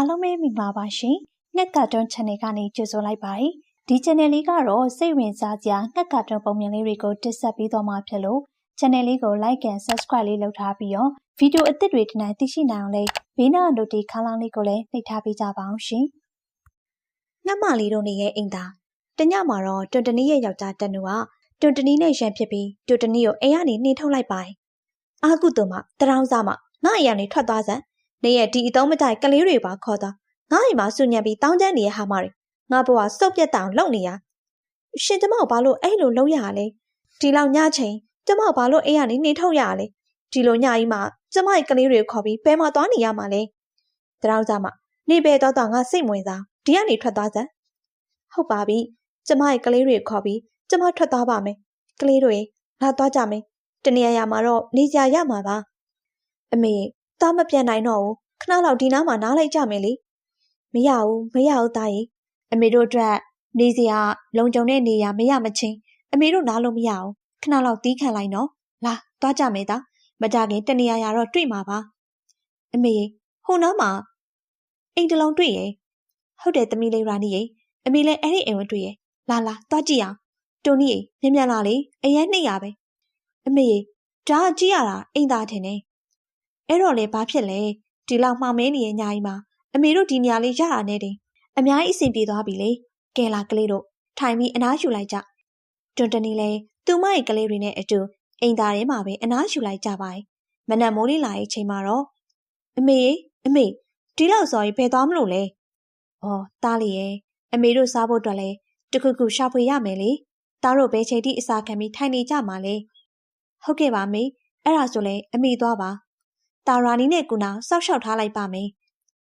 အားလုံးပဲမိပါပါရှင်။ငှက်ကာတွန်း channel ကနေကြိုဆိုလိုက်ပါတယ်။ဒီ channel လေးကတော့စိတ်ဝင်စားစရာငှက်ကာတွန်းပုံမြင်လေးတွေကိုတင်ဆက်ပေးသွားမှာဖြစ်လို့ channel လေးကို like and subscribe လေးလုပ်ထားပြီးတော့ဗီဒီယိုအသစ်တွေဒီနေ့သိရှိနိုင်အောင်လေးဘေးနား notification ခန်းလေးကိုလည်းနှိပ်ထားပေးကြပါအောင်ရှင်။ငှက်မလေးတို့နေရဲ့အိမ်သားတညမှာတော့တွန်တနီရဲ့ယောက်ျားတက်နူကတွန်တနီနဲ့ရန်ဖြစ်ပြီးတွန်တနီကိုအိမ်ကနေနှင်ထုတ်လိုက်ပါတယ်။အာကုတုမတရောင်းစားမငါ့အိမ်ကနေထွက်သွားစမ်း နေရဲ့ဒီအတုံးမတိုက်ကလေးတွေပါခေါ်သွားငါ့အိမ်မှာဆူညံပြီးတောင်းကျမ်းနေတဲ့ဟာမတွေငါဘဝစုပ်ပြတ်တောင်လုံနေရရှင်ကျမကိုဘာလို့အဲ့လိုလုပ်ရလဲဒီလောက်ညချိန်ကျမဘာလို့အိမ်ကနေနှင်ထုတ်ရလဲဒီလိုညကြီးမှကျမရဲ့ကလေးတွေကိုခေါ်ပြီးဘယ်မှာသွားနေရမှာလဲတရောင်းစားမနေပဲတော့တော့ငါစိတ်ဝင်စားဒီကနေထွက်သွားစမ်းဟုတ်ပါပြီကျမရဲ့ကလေးတွေခေါ်ပြီးကျမထွက်သွားပါမယ်ကလေးတွေလာသွားကြမယ်တနေရာမှာတော့နေကြရမှာပါအမေ သားမပြန်နိုင်တော့ဘူးခဏလောက်ဒီနားမှာနားလိုက်ကြမယ်လေမရဘူးမရဘူးသားကြီးအမေတို့အတွက်နေစရာလုံခြုံတဲ့နေရာမရမချင်းအမေတို့နားလို့မရအောင်ခဏလောက်တီးခံလိုက်နော်လာသွားကြမယ်သားမကြခင်တနေရာရာတော့တွေ့မှာပါအမေဟိုနားမှာအိမ်တလုံးတွေ့ရဲ့ဟုတ်တယ်သမီးလေးရာနီရဲ့အမေလည်းအဲ့ဒီအိမ်ဝင်တွေ့ရဲ့လာလာသွားကြည့်အောင်တိုနီမြန်မြန်လာလေအရင်နှိပ်ရပဲအမေဒါကြည့်ရတာအိမ်သားထင်နေ အဲ့တော့လေဘာဖြစ်လဲဒီလောက်မှောင်မဲနေရဲ့ညာကြီးမှာအမေတို့ဒီနေရာလေးရတာနဲ့တင်အများကြီးအဆင်ပြေသွားပြီလေကဲလာကလေးတို့ထိုင်ပြီးအနားယူလိုက်ကြတွန်တနီလဲသူမရဲ့ကလေးတွေနဲ့အတူအိမ်သားထဲမှာပဲအနားယူလိုက်ကြပါ යි မနက်မိုးလေးလာရဲ့ချိန်မှာတော့အမေအမေဒီလောက်စော်ရင်ဘယ်သွားမလို့လဲဩတားလီရဲ့အမေတို့စားဖို့အတွက်လဲတခုခုရှာဖွေရမယ်လေတားတို့ဘယ်ချိန်ထိအစာခံပြီးထိုင်နေကြမှာလဲဟုတ်ကဲ့ပါမေအဲ့ဒါဆိုလဲအမေသွားပါ တာရာနီနဲ့ကုနာစောက်ရှောက်ထားလိုက်ပါမယ်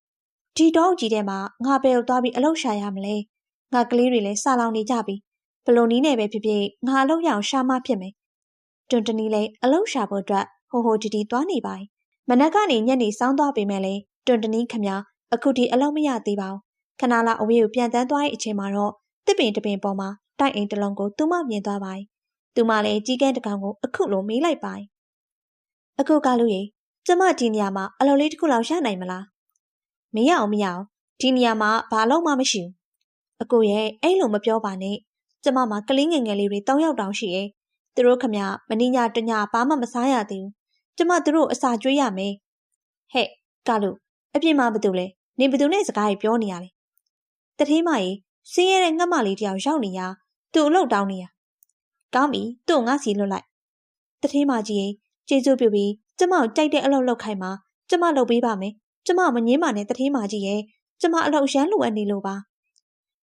။ဒီတော့ကြီးထဲမှာငါဘယ်ကိုသွားပြီးအလုပ်ရှာရမလဲ။ငါကလေးတွေလည်းစာလောင်နေကြပြီ။ဘလို့နီးနဲ့ပဲဖြစ်ဖြစ်ငါအလုပ်ရအောင်ရှာမှဖြစ်မယ်။တွန်တနီလည်းအလုပ်ရှာဖို့အတွက်ဟိုဟိုတီတီသွားနေပါ යි ။မနက်ကနေညနေစောင်းသွားပေမဲ့လည်းတွန်တနီခမအခုထိအလုပ်မရသေးပါဘူး။ခဏလောက်အဝေးကိုပြန်တန်းသွားတဲ့အချိန်မှာတော့တစ်ပင်တစ်ပင်ပေါ်မှာတိုက်အိမ်တစ်လုံးကိုသူမမြင်သွားပါ යි ။သူမလည်းကြီးကန်းတကောင်ကိုအခုလိုမေးလိုက်ပါ යි ။အခုကလူကြီး ကျမဒီနေရာမှာအလုပ်လေးတစ်ခုလောက်ရနိုင်မလားမရအောင်မရအောင်ဒီနေရာမှာဘာလို့မှမရှိဘူးအကိုရဲ့အဲ့လိုမပြောပါနဲ့ကျမမှာကလေးငယ်ငယ်လေးတွေတောင်းရောက်တောင်းရှိရဲ့သူတို့ခမမင်းညတညဘာမှမစားရသေးဘူးကျမသူတို့အစာကျွေးရမယ်ဟဲ့ကလူအပြင်မှာဘာတူလဲနေဘာတူနဲ့စကားကြီးပြောနေရလဲတထေးမကြီးစင်းရဲတဲ့ငှက်မလေးတယောက်ရောက်နေရသူ့အလုပ်တောင်းနေရကောင်းပြီသူ့ငါစီလွတ်လိုက်တထေးမကြီးကျေးဇူးပြုပြီး ကျမကိုကြိုက်တဲ့အလုပ်လုပ်ခိုင်းမှာကျမလုပ်ပေးပါမယ်ကျမမငင်းပါနဲ့တထေးမကြီးရဲ့ကျမအလုပ်ရမ်းလိုအပ်နေလို့ပါ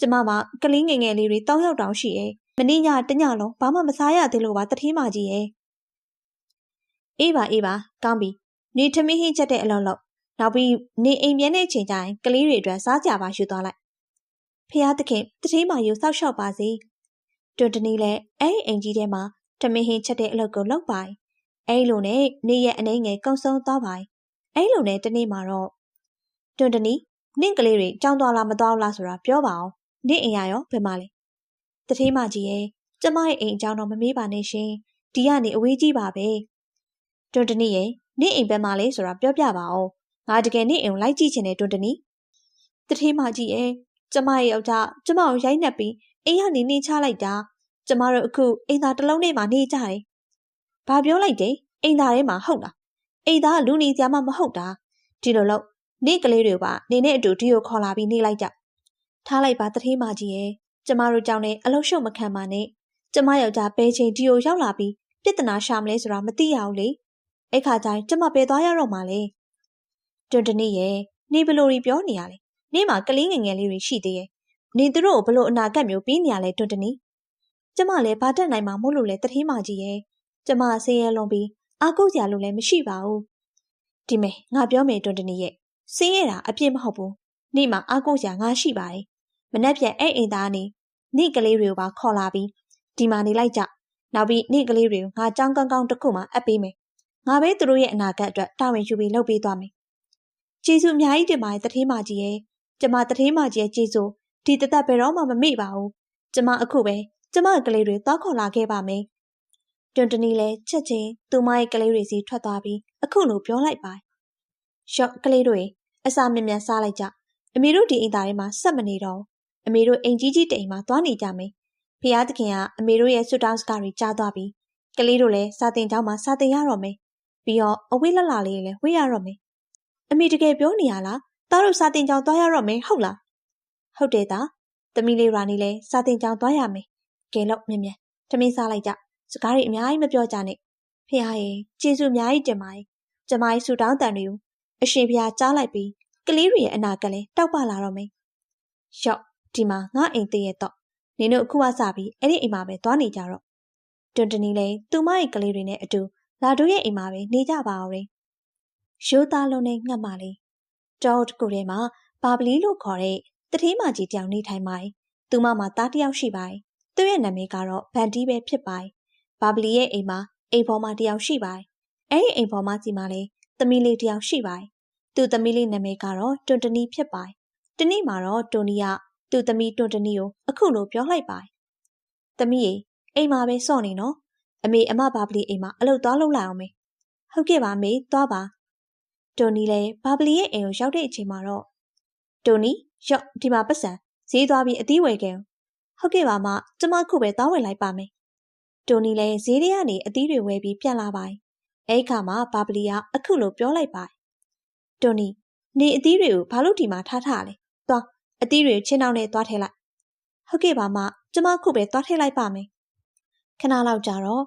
ကျမမှာကလေးငယ်ငယ်လေးတွေတောင်းရောက်တောင်းရှိရဲ့မနေ့ညတညလုံးဘာမှမစားရသေးလို့ပါတထေးမကြီးရဲ့အေးပါအေးပါကောင်းပြီနေထမင်းဟင်းချက်တဲ့အလုပ်လုပ်နောက်ပြီးနေအိမ်ပြန်တဲ့အချိန်ကျရင်ကလေးတွေအတွက်စားကြပါယူသွားလိုက်ဖះသခင်တထေးမယူစောက်ရှောက်ပါစေတွန်တနီလည်းအဲ့ဒီအိမ်ကြီးထဲမှာထမင်းဟင်းချက်တဲ့အလုပ်ကိုလုပ်ပါ အဲ့လိုနဲ့နေ့ရက်အနေငယ်ကုံဆုံးသွားပါအဲ့လိုနဲ့တနေ့မှာတော့တွန်တနီနင့်ကလေးတွေကြောင်းသွားလားမသွားလားဆိုတာပြောပါအောင်နင့်အိမ်ရရောဘယ်မှာလဲတထေးမကြီးရဲ့ကျမရဲ့အိမ်အကြောင်းတော့မမေးပါနဲ့ရှင်ဒီကနေအဝေးကြီးပါပဲတွန်တနီရဲ့နင့်အိမ်ဘက်မှာလဲဆိုတာပြောပြပါအောင်ငါတကယ်နင့်အိမ်ကိုလိုက်ကြည့်ချင်တယ်တွန်တနီတထေးမကြီးရဲ့ကျမရဲ့ယောက်ျားကျမကိုရိုက်နှက်ပြီးအိမ်ကနေနေချလိုက်တာကျမတို့အခုအိမ်သာတစ်လုံးနဲ့မှနေကြတယ် ဘာပြောလိုက်တယ်အိမ်သားထဲမှာဟုတ်လားအိမ်သားလူနေကြမှာမဟုတ်တာဒီလိုလို့နေကလေးတွေကနေနဲ့အတူဒီကိုခေါ်လာပြီးနေလိုက်ကြထားလိုက်ပါတထေးမကြီးရဲ့ကျမတို့ကြောင့်လည်းအလုံးရှုပ်မခံပါနဲ့ကျမယောက်ျားဘဲချင်းဒီကိုရောက်လာပြီးပြဿနာရှာမလဲဆိုတာမသိရဘူးလေအဲ့ခါကျရင်ကျမပဲသွားရတော့မှလေတွန်တနေ့ရဲ့နေဘလို့ပြောနေရလဲနေမှာကလေးငယ်ငယ်လေးတွေရှိသေးရဲ့နေသူတို့ကိုဘလို့အနာဂတ်မျိုးပြီးနေရလဲတွန်တနေ့ကျမလည်းဘာတက်နိုင်မှာမို့လို့လဲတထေးမကြီးရဲ့ ကျမဆင်းရဲလွန်ပြီးအားကိုးစရာလို့လည်းမရှိပါဘူးဒီမဲ့ငါပြောမယ်တွန်တနီရဲ့ဆင်းရဲတာအပြစ်မဟုတ်ဘူးနေ့မှာအားကိုးစရာငါရှိပါတယ်မနှက်ပြန်အဲ့အိမ်သားနေနေ့ကလေးတွေကိုပါခေါ်လာပြီးဒီမှာနေလိုက်ကြနောက်ပြီးနေ့ကလေးတွေကိုငါကြောင်းကောင်းကောင်းတစ်ခုမှအပ်ပေးမယ်ငါပဲသူတို့ရဲ့အနာဂတ်အတွက်တာဝန်ယူပြီးလုပ်ပေးသွားမယ်ကျေးဇူးအများကြီးတင်ပါတယ်တထေးမကြီးရဲ့ကျမတထေးမကြီးရဲ့ကျေးဇူးဒီတသက်ဘယ်တော့မှမမေ့ပါဘူးကျမအခုပဲကျမကလေးတွေတောက်ခေါ်လာခဲ့ပါမယ် တွန်တနီလည်းချက်ချင်းသူမရဲ့ကလေးတွေစီထွက်သွားပြီးအခုလိုပြောလိုက်ပါရှော့ကလေးတွေအစာမြင်မြန်စားလိုက်ကြအမေတို့ဒီအိမ်သားထဲမှာဆက်မနေတော့အမေတို့အိမ်ကြီးကြီးတိမ်မှာသွားနေကြမယ်ဖះသခင်ကအမေတို့ရဲ့ဆွတောင်းစကားတွေကြားသွားပြီကလေးတို့လည်းစာတင်ကျောင်းမှာစာတင်ရတော့မယ်ပြီးတော့အဝိလလလေးလည်းဝေးရတော့မယ်အမေတကယ်ပြောနေရလားသားတို့စာတင်ကျောင်းသွားရတော့မယ်ဟုတ်လားဟုတ်တယ်သားသမီးလေးရာနီလည်းစာတင်ကျောင်းသွားရမယ်ကဲလို့မြင်မြန်ထမင်းစားလိုက်ကြ စကားတွေအများကြီးမပြောကြနဲ့ဖះရဲ့ကျေးဇူးအများကြီးတင်ပါတယ်ကျမရဲ့ဆူတောင်းတန်တွေကိုအရှင်ဖះကြားလိုက်ပြီးကလေးတွေရဲ့အနာကလည်းတောက်ပလာတော့မယ်။ရော့ဒီမှာငါအိမ်တည့်ရတော့နင်တို့အခုကစပြီးအဲ့ဒီအိမ်မှာပဲသွားနေကြတော့တွန်တနီလည်းသူမရဲ့ကလေးတွေနဲ့အတူလာတို့ရဲ့အိမ်မှာပဲနေကြပါအောင်လေ။ရိုးသားလုံးနဲ့ငှက်မလေးတောတကူထဲမှာဘာပလီလို့ခေါ်တဲ့တထေးမကြီးတယောက်နေထိုင်ပါတယ်။သူမမှာသားတယောက်ရှိပါတယ်။သူ့ရဲ့နာမည်ကတော့ဗန်တီးပဲဖြစ်ပါတယ်။ ဘာပလီရဲ့အိမ်မှာအိမ်ပေါ်မှာတယောက်ရှိပါတယ်။အဲ့ဒီအိမ်ပေါ်မှာစီမှာလည်းသမီးလေးတယောက်ရှိပါတယ်။သူ့သမီးလေးနာမည်ကတော့တွန်တနီဖြစ်ပါတယ်။တနေ့မှာတော့တိုနီကသူ့သမီးတွန်တနီကိုအခုလိုပြောလိုက်ပါတယ်။သမီးရေအိမ်မှာပဲစော့နေနော်။အမေအမဘာပလီအိမ်မှာအလုပ်သွားလုပ်လိုက်အောင်မေ။ဟုတ်ကဲ့ပါမေသွားပါ။တိုနီလည်းဘာပလီရဲ့အိမ်ကိုရောက်တဲ့အချိန်မှာတော့တိုနီရော့ဒီမှာပတ်စံဈေးသွားပြီးအသီးဝယ်ခဲ့။ဟုတ်ကဲ့ပါမကျမခုပဲသွားဝယ်လိုက်ပါမယ်။ တိုနီလည်းဈေးထဲကနေအသီးတွေဝယ်ပြီးပြန်လာပါတယ်။အဲဒီခါမှာဘာပလီကအခုလိုပြောလိုက်ပါတယ်။တိုနီနေအသီးတွေကိုဘာလို့ဒီမှာထားထားလဲ။သွားအသီးတွေချင်းနောက်နဲ့သွားထည့်လိုက်။ဟုတ်ကဲ့ပါမကျမခုပဲသွားထည့်လိုက်ပါမယ်။ခဏလောက်ကြာတော့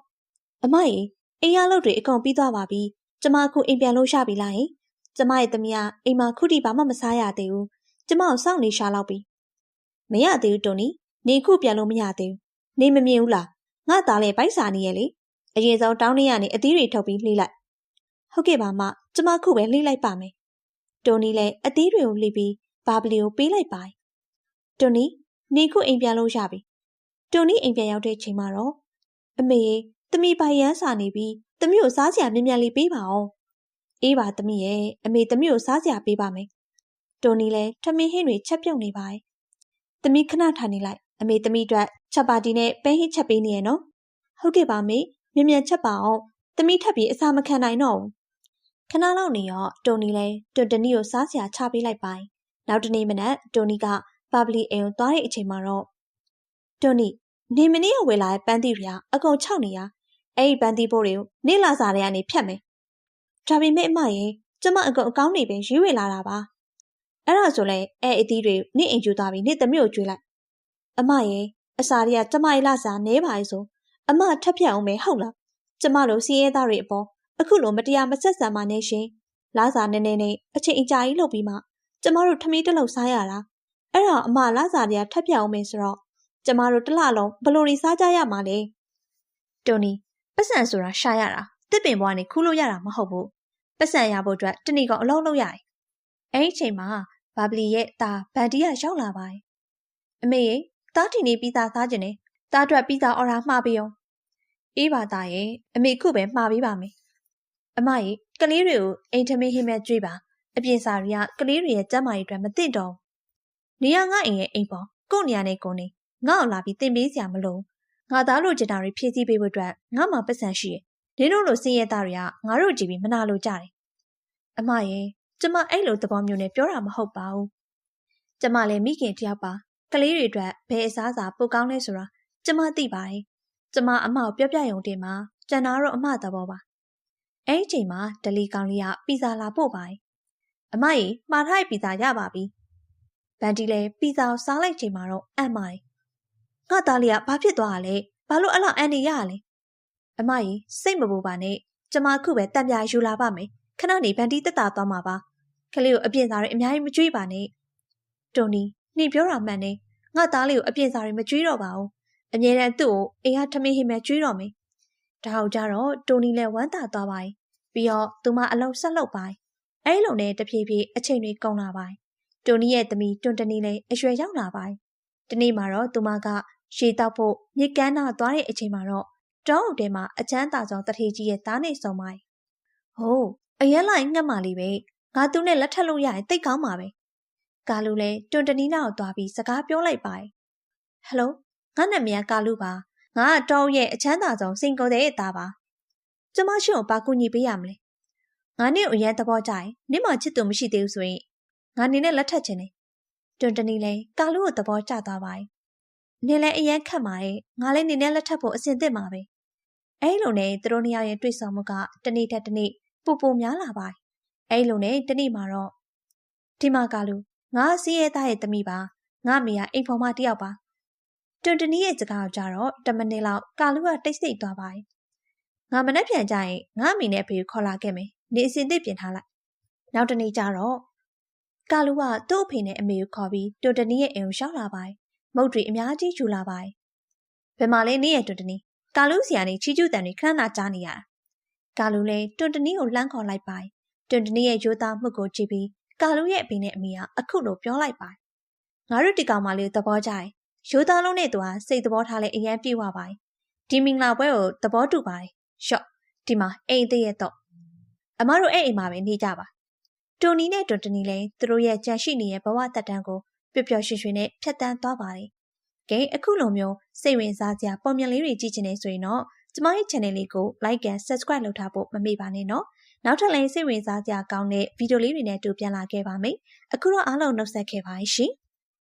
အမကြီးအိမ်ရလုပ်တွေအကုန်ပြီးသွားပါပြီ။ကျမအခုအိမ်ပြန်လို့ရပြီလားယင်။ကျမရဲ့သမီးကအိမ်မှာခုထိဘာမှမစားရသေးဘူး။ကျမကိုစောင့်နေရှာလောက်ပြီ။မရသေးဘူးတိုနီ။နေခုပြန်လို့မရသေးဘူး။နေမမြင်ဘူးလား။ ငါသားလည်းပိုက်စာနေရဲ့လေအရင်ဆုံးတောင်းနေရနေအသီးတွေထုတ်ပြီးလှိလိုက်ဟုတ်ကဲ့ပါမကျမခုပဲလှိလိုက်ပါမယ်တိုနီလည်းအသီးတွေကိုလှိပြီးဘာဘလီကိုပေးလိုက်ပါတိုနီနေခုအိမ်ပြန်လို့ရပြီတိုနီအိမ်ပြန်ရောက်တဲ့ချိန်မှာတော့အမေတမီပိုင်ရန်စာနေပြီးတမီကိုစားစရာမြင်မြန်လေးပေးပါအောင်အေးပါတမီရဲ့အမေတမီကိုစားစရာပေးပါမယ်တိုနီလည်းထမင်းဟင်းတွေချက်ပြုတ်နေပါတယ်တမီခဏထိုင်နေလိုက် အမေသမီးအတွက်ချက်ပါတီနဲ့ပဲဟစ်ချက်ပေးနေရနော်။ဟုတ်ကဲ့ပါမေ။မြန်မြန်ချက်ပါအောင်။သမီးထပ်ပြီးအစာမခံနိုင်တော့ဘူး။ခဏလောက်နေရောတိုနီလည်းတွန်တနီကိုစားစရာချပေးလိုက်ပါ။နောက်တနေ့မနက်တိုနီကပါပလီအိမ်ကိုသွားတဲ့အချိန်မှာတော့တိုနီနေမနေ့ကဝယ်လာတဲ့ပန်းသီးတွေကအကုန်၆နေရ။အဲ့ဒီပန်းသီးပိုးတွေကိုနေ့လာစားတဲ့ကနေဖြတ်မယ်။ဒါပေမဲ့အမရင်ကျမအကုန်အကောင်းနေပဲရွေးဝယ်လာတာပါ။အဲ့ဒါဆိုလဲအဲ့အသီးတွေနေ့အိမ်ကျူသွားပြီးနေ့သမီးကိုကျွေးလိုက် အမရဲ့အစာတွေကကျမရဲ့လာစားနဲပါလေဆိုအမထပ်ဖြတ်အောင်မယ်ဟုတ်လားကျမတို့စီးရဲသားတွေအပေါ်အခုလိုမတရားမဆက်ဆံပါနဲ့ရှင်လာစားနေနေနဲ့အချိန်အကြာကြီးလုပ်ပြီးမှကျမတို့ထမင်းတစ်လုံးစားရတာအဲ့ဒါအမလာစားတွေကထပ်ဖြတ်အောင်မယ်ဆိုတော့ကျမတို့တစ်လလုံးဘလို့ရီစားကြရမှာလဲတိုနီပတ်စံဆိုတာရှာရတာတစ်ပင်ဘွားနေခူးလို့ရတာမဟုတ်ဘူးပတ်စံရဖို့အတွက်တဏီကောင်အလုံးလုံးရတယ်အဲ့ဒီအချိန်မှာဘာဘလီရဲ့ตาဗန်တီကရောက်လာပါတယ်အမေရဲ့ တားထီနေပြီးသားစားကျင်တယ်တားအတွက်ပြီးသားအော်ဒါမှားပေးအောင်အေးပါသားရဲ့အမေခုပဲမှားပေးပါမယ်အမရဲ့ကလေးတွေကိုအိမ်ထမင်းဟင်းမဲ့ကြွေးပါအပြင်စာတွေကကလေးတွေရဲ့ကျန်းမာရေးအတွက်မသင့်တော့နေရငါအိမ်ရဲ့အိမ်ပေါ်ကို့နေရနဲ့ကိုနေငါ့ကိုလာပြီးတင်ပေးစရာမလိုငါသားလိုချင်တာတွေဖြည့်ဆည်းပေးဖို့အတွက်ငါမှပတ်စံရှိတယ်နင်တို့လိုစင်းရဲသားတွေကငါတို့ကြည့်ပြီးမနာလိုကြတယ်အမရဲ့ကျမအဲ့လိုသဘောမျိုးနဲ့ပြောတာမဟုတ်ပါဘူးကျမလည်းမိခင်တယောက်ပါ ကလေးတွေအတွက်ဘယ်အစားအစာပိုကောင်းလဲဆိုတာကျမသိပါတယ်ကျမအမကိုပြောပြရုံတင်မှာကျန်တာတော့အမသဘောပါအဲ့ဒီချိန်မှာဒလီကောင်လေးကပီဇာလာပို့ပါတယ်အမကြီးမှားထားတဲ့ပီဇာရပါပြီဗန်တီလည်းပီဇာကိုစားလိုက်ချိန်မှာတော့အံ့ပါတယ်ငါသားလေးကဘာဖြစ်သွားတာလဲဘာလို့အဲ့လောက်အန်နေရရလဲအမကြီးစိတ်မပူပါနဲ့ကျမခုပဲတံပြာယူလာပါမယ်ခဏနေဗန်တီတက်တာသွားမှာပါကလေးကိုအပြင်းစားတွေအများကြီးမကြွေးပါနဲ့တိုနီနှင်ပြောတာမှန်နေ ငါသားလေးကိုအပြစ်စာတွေမကြွေးတော့ပါဘူးအမြဲတမ်းသူ့ကိုအိမ်ဟာထမင်းဟိမဲကြွေးတော့မယ်ဒါဟုတ်ကြတော့တိုနီလည်းဝမ်းသာသွားပါပြီးတော့သူမအလောက်ဆက်လုပ်ပါအဲ့လိုနဲ့တဖြည်းဖြည်းအချိန်တွေကုန်လာပါတိုနီရဲ့သမီးတွန်တနီလည်းအရွယ်ရောက်လာပါတနေ့မှာတော့သူမကရှေးတောက်ဖို့မြေကမ်းနာသွားတဲ့အချိန်မှာတော့တောင်းအုပ်ထဲမှာအချမ်းသာဆုံးတထေကြီးရဲ့သားနေဆုံးပါဟိုးအရက်လိုက်ငှက်မှလေးပဲငါသူနဲ့လက်ထပ်လို့ရရင်တိတ်ကောင်းပါပဲ ကာလူလည်းတွန်တနီနာကိုသွားပြီးစကားပြောလိုက်ပါ යි ဟယ်လိုငါနာမည်ကကာလူပါငါကတောအုပ်ရဲ့အချမ်းသာဆုံးစင်ကုန်တဲ့အသားပါကျမရှိကိုပါကူညီပေးရမလဲငါနဲ့အရန်သဘောကျရင်နင့်မချစ်သူမရှိသေးဘူးဆိုရင်ငါနေနဲ့လက်ထပ်ချင်တယ်တွန်တနီလည်းကာလူကိုသဘောကျသွားပါတယ်နင်လည်းအရန်ခတ်ပါရဲ့ငါလည်းနင်နဲ့လက်ထပ်ဖို့အဆင်သင့်ပါပဲအဲ့လိုနဲ့သူတို့နှစ်ယောက်ရဲ့တွေ့ဆုံမှုကတနေ့ထက်တနေ့ပူပူများလာပါတယ်အဲ့လိုနဲ့တနေ့မှာတော့ဒီမှာကာလူ ငါစီးရဲသားရဲ့သမီးပါငါမေကအိမ်ဖော်မတယောက်ပါတွန်တနီရဲ့စကားကြတော့တမနစ်လောက်ကာလူကတိတ်ဆိတ်သွားပါတယ်ငါမနှက်ပြန်ကြရင်ငါမိနဲ့အဖေကိုခေါ်လာခဲ့မယ်နေအစင်သစ်ပြင်ထားလိုက်နောက်တနေ့ကျတော့ကာလူကသူ့အဖေနဲ့အမေကိုခေါ်ပြီးတွန်တနီရဲ့အိမ်ကိုရှောက်လာပါတယ်မုတ်တွေအများကြီးယူလာပါတယ်ဘယ်မှာလဲနေရဲ့တွန်တနီကာလူစီကနေချီကျူးတန်တွေခဏနာကြားနေရတာကာလူလည်းတွန်တနီကိုလှမ်းခေါ်လိုက်ပါတယ်တွန်တနီရဲ့ရိုးသားမှုကိုကြည့်ပြီး ကာလူရဲ့အဖေနဲ့အမေကအခုလိုပြောလိုက်ပါတယ်ငါတို့ဒီကောင်မလေးသဘောကျတယ်ရိုးသားလုံးနဲ့သူကစိတ်သဘောထားလဲအရင်ပြေဝပါတယ်ဒီမင်္ဂလာပွဲကိုသဘောတူပါတယ်ရှော့ဒီမှာအိမ်သေးရဲ့တော့အမတို့အဲ့အိမ်မှာပဲနေကြပါတိုနီနဲ့တွန်တနီလည်းသူတို့ရဲ့ကြံရှိနေတဲ့ဘဝတက်တန်းကိုပျော်ပျော်ရွှင်ရွှင်နဲ့ဖြတ်တန်းသွားပါတယ်ကဲအခုလိုမျိုးစိတ်ဝင်စားစရာပုံမြင်လေးတွေကြည့်ချင်နေဆိုရင်တော့ကျမရဲ့ channel လေးကို like and subscribe လုပ်ထားဖို့မမေ့ပါနဲ့နော် နောက်ထပ်လည်းစိတ်ဝင်စားစရာကောင်းတဲ့ဗီဒီယိုလေးတွေနဲ့တူပြန်လာခဲ့ပါမယ်အခုတော့အားလုံးနှုတ်ဆက်ခဲ့ပါရှင်